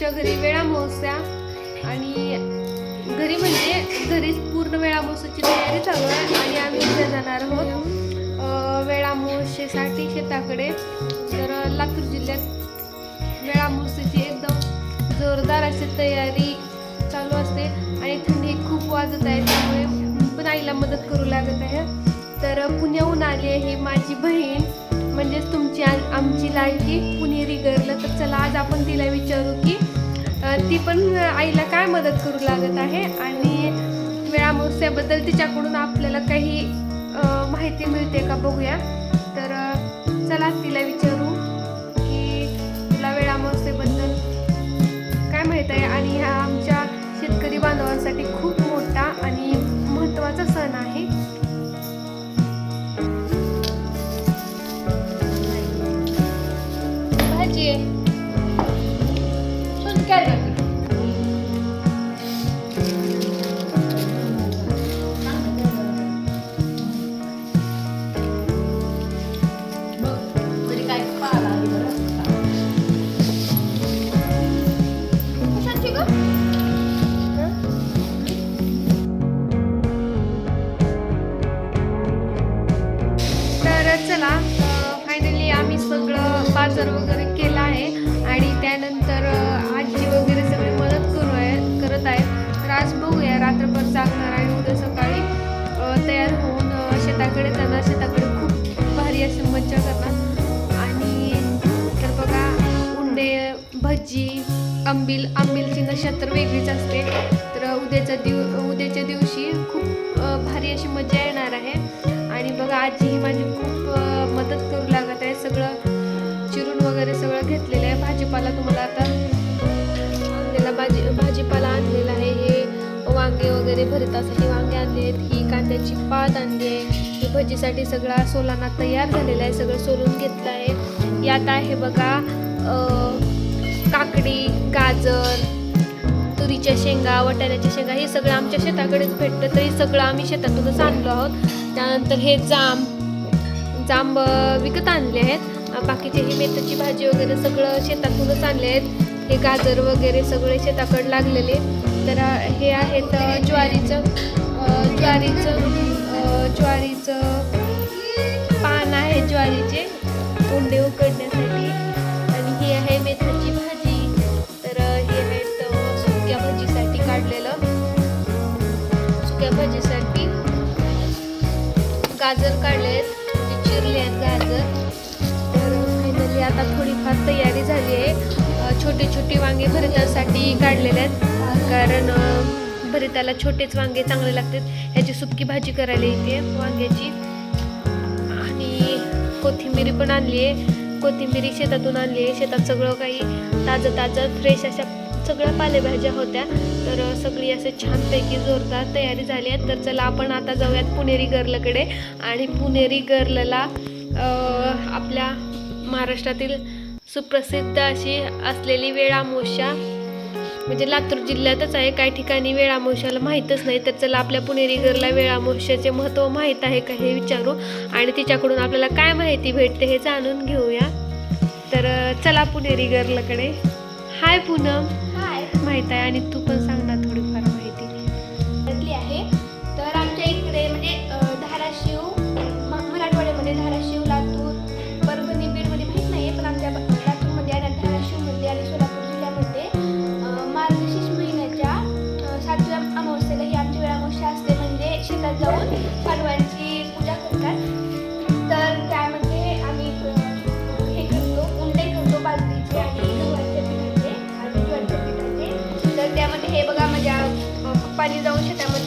आमच्या घरी वेळा महोत्सव आणि घरी म्हणजे घरीच पूर्ण वेळा तयारी चालू आहे आणि आम्ही इथे जाणार आहोत अं, वेळा शेताकडे. तर लातूर जिल्ह्यात वेळा एकदम जोरदार अशी तयारी चालू असते आणि थंडी खूप वाजत आहे त्यामुळे पण आईला मदत करू लागत आहे. तर पुण्याहून आली आहे ही माझी बहीण म्हणजेच तुमची आमची लाडकी पुणेरी गर्ल. तर चला आज आपण तिला विचारू की ती पण आईला काय मदत करू लागत आहे आणि वेळा महोत्सवाबद्दल तिच्याकडून आपल्याला काही माहिती मिळते का बघूया. तर चला तिला विचारू की तुला वेळा झाला फायनली आम्ही सगळं बाजार वगैरे केला आहे. आणि त्यानंतर आजी वगैरे सगळे मदत करू आहे करत आहे तर आज बघूया रात्रभर जागणार आणि उद्या सकाळी तयार होऊन शेताकडे जाणार. शेताकडे खूप भारी अशी मज्जा करणार. आणि तर बघा उंडे भजी आंबील आंबीलची नशा तर वेगळीच असते. तर उद्याच्या दिव उद्याच्या दिवशी खूप भारी अशी मजा येणार आहे. बघा आजी ही माझी खूप मदत करू लागत आहे. सगळं चिरून वगैरे सगळं घेतलेलं आहे. भाजीपाला तुम्हाला आता आणलेला भाजी भाजीपाला आणलेला आहे. हे वांगे वगैरे भरतासाठी वांगे आणले आहेत. ही कांद्याची पात आणली आहे. ही भजीसाठी सगळा सोलाना तयार झालेला आहे. सगळं सोलून घेतलं आहे. यात आहे बघा काकडी गाजर तुरीच्या शेंगा वाटाण्याच्या शेंगा हे सगळं आमच्या शेताकडेच भेटतं. तरी सगळं आम्ही शेतातूनच आणलो आहोत. त्यानंतर हे जांब जांब विकत आणले आहेत. बाकीचे ही मेथीची भाजी वगैरे सगळं शेतातूनच आणले आहेत. हे गाजर वगैरे सगळे शेताकडे लागलेले तर हे आहेत ज्वारीचं ज्वारीचं ज्वारीचं पान आहे ज्वारीचे उंडे उकडण्यासाठी. आणि ही आहे मेथीची भाजी. तर हे आहेत सुक्या भाजीसाठी काढलेलं. सुक्या भाजीसाठी गाजर काढले आहेत चिरले आहेत गाजर. तर फायनली आता थोडीफार तयारी झाली आहे. छोटी छोटे छोटे वांगे भरितासाठी काढलेले आहेत. कारण भरिताला छोटेच वांगे चांगले लागतात. ह्याची सुकी भाजी करायला येते वांग्याची. आणि कोथिंबीरी पण आणली आहे. कोथिंबीरी शेतातून आणली आहे. शेतात सगळं काही ताजं ताजं फ्रेश अशा सगळ्या पालेभाज्या होत्या. तर सगळी असे छानपैकी जोरदार तयारी झाली आहे. तर चला आपण आता जाऊयात पुणेरी गर्लकडे. आणि पुणेरी गर्लला आपल्या महाराष्ट्रातील सुप्रसिद्ध अशी असलेली वेळामोशा म्हणजे लातूर जिल्ह्यातच आहे. काही ठिकाणी वेळामोशाला माहीतच नाही. तर चला आपल्या पुणेरी गर्लला वेळामोशाचे महत्त्व माहीत आहे का हे विचारू. आणि तिच्याकडून आपल्याला काय माहिती भेटते हे जाणून घेऊया. तर चला पुणेरी गर्लकडे. हाय पूनम. माहीत आहे आणि तू पण सांग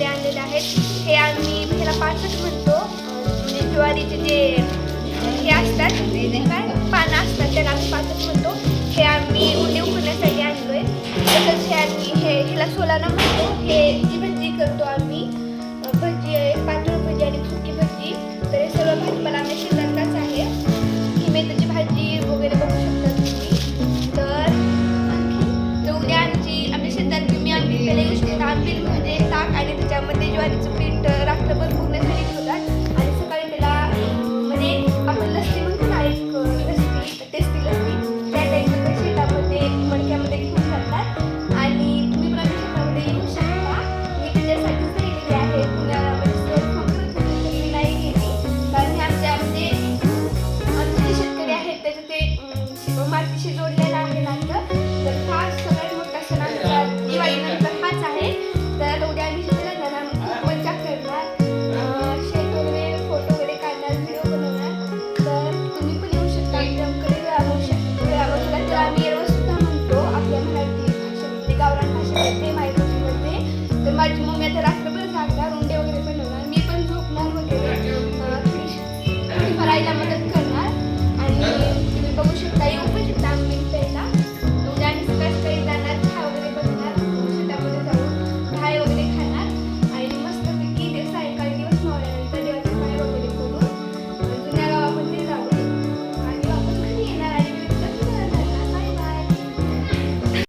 मध्ये आणलेले आहेत. हे आम्ही ह्याला पाचच म्हणतो. म्हणजे ज्वारीचे जे हे असतात काय पानं असतात त्याला आम्ही पाचच म्हणतो. हे आम्ही उंडे उकडण्यासाठी आणलोय. तसंच हे आम्ही हे ह्याला सोलाना म्हणतो. हे जी भजी करतो आम्ही la